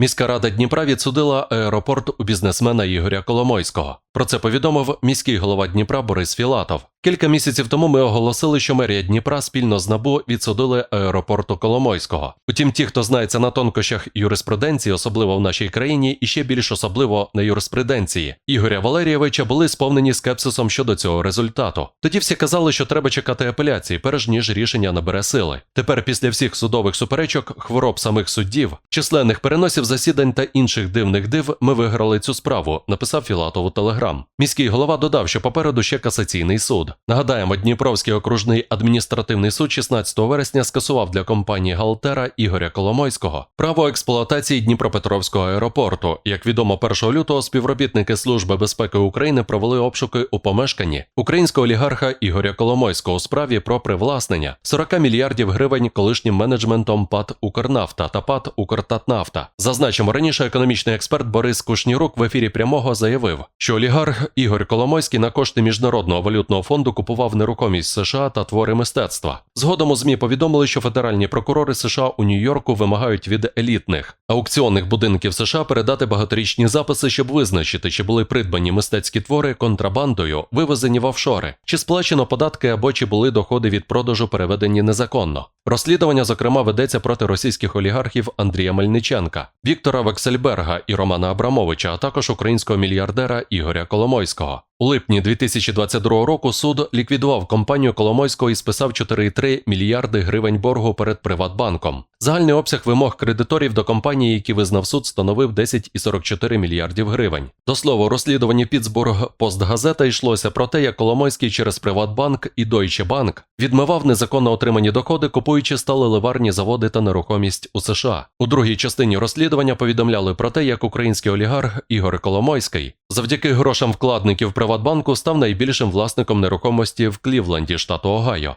Міська рада Дніпра відсудила аеропорт у бізнесмена Ігоря Коломойського. Про це повідомив міський голова Дніпра Борис Філатов. Кілька місяців тому ми оголосили, що мерія Дніпра спільно з НАБУ відсудили аеропорту Коломойського. Утім, ті, хто знається на тонкощах юриспруденції, особливо в нашій країні, і ще більш особливо на юриспруденції, Ігоря Валерійовича були сповнені скепсисом щодо цього результату. Тоді всі казали, що треба чекати апеляції, перш ніж рішення набере сили. Тепер, після всіх судових суперечок, хвороб самих суддів, численних переносів засідань та інших дивних див, ми виграли цю справу, написав Філатов у Телеграм. Міський голова додав, що попереду ще касаційний суд. Нагадаємо, Дніпровський окружний адміністративний суд 16 вересня скасував для компанії Галтера Ігоря Коломойського право експлуатації Дніпропетровського аеропорту. Як відомо, 1 лютого співробітники Служби безпеки України провели обшуки у помешканні українського олігарха Ігоря Коломойського у справі про привласнення 40 мільярдів гривень колишнім менеджментом ПАТ Укрнафта та ПАТ Укртатнафта. Зазначимо, раніше економічний експерт Борис Кушнірук в ефірі прямого заявив, що олігарх Ігор Коломойський на кошти міжнародного валютного фонду купував нерухомість США та твори мистецтва. Згодом у ЗМІ повідомили, що федеральні прокурори США у Нью-Йорку вимагають від елітних аукціонних будинків США передати багаторічні записи, щоб визначити, чи були придбані мистецькі твори контрабандою, вивезені в офшори, чи сплачено податки або чи були доходи від продажу переведені незаконно. Розслідування, зокрема, ведеться проти російських олігархів Андрія Мельниченка, Віктора Вексельберга і Романа Абрамовича, а також українського мільярдера Ігоря Коломойського. У липні 2022 року суд ліквідував компанію Коломойського і списав 4,3 мільярди гривень боргу перед Приватбанком. Загальний обсяг вимог кредиторів до компанії, які визнав суд, становив 10,44 мільярдів гривень. До слова, у розслідуванні Пітсбург Постгазета йшлося про те, як Коломойський через Приватбанк і Deutsche Bank відмивав незаконно отримані доходи, купуючи сталеливарні заводи та нерухомість у США. У другій частині розслідування повідомляли про те, як український олігарх Ігор Коломойський завдяки грошам вкладників Приватбанку став найбільшим власником нерухомості в Клівленді, штату Огайо.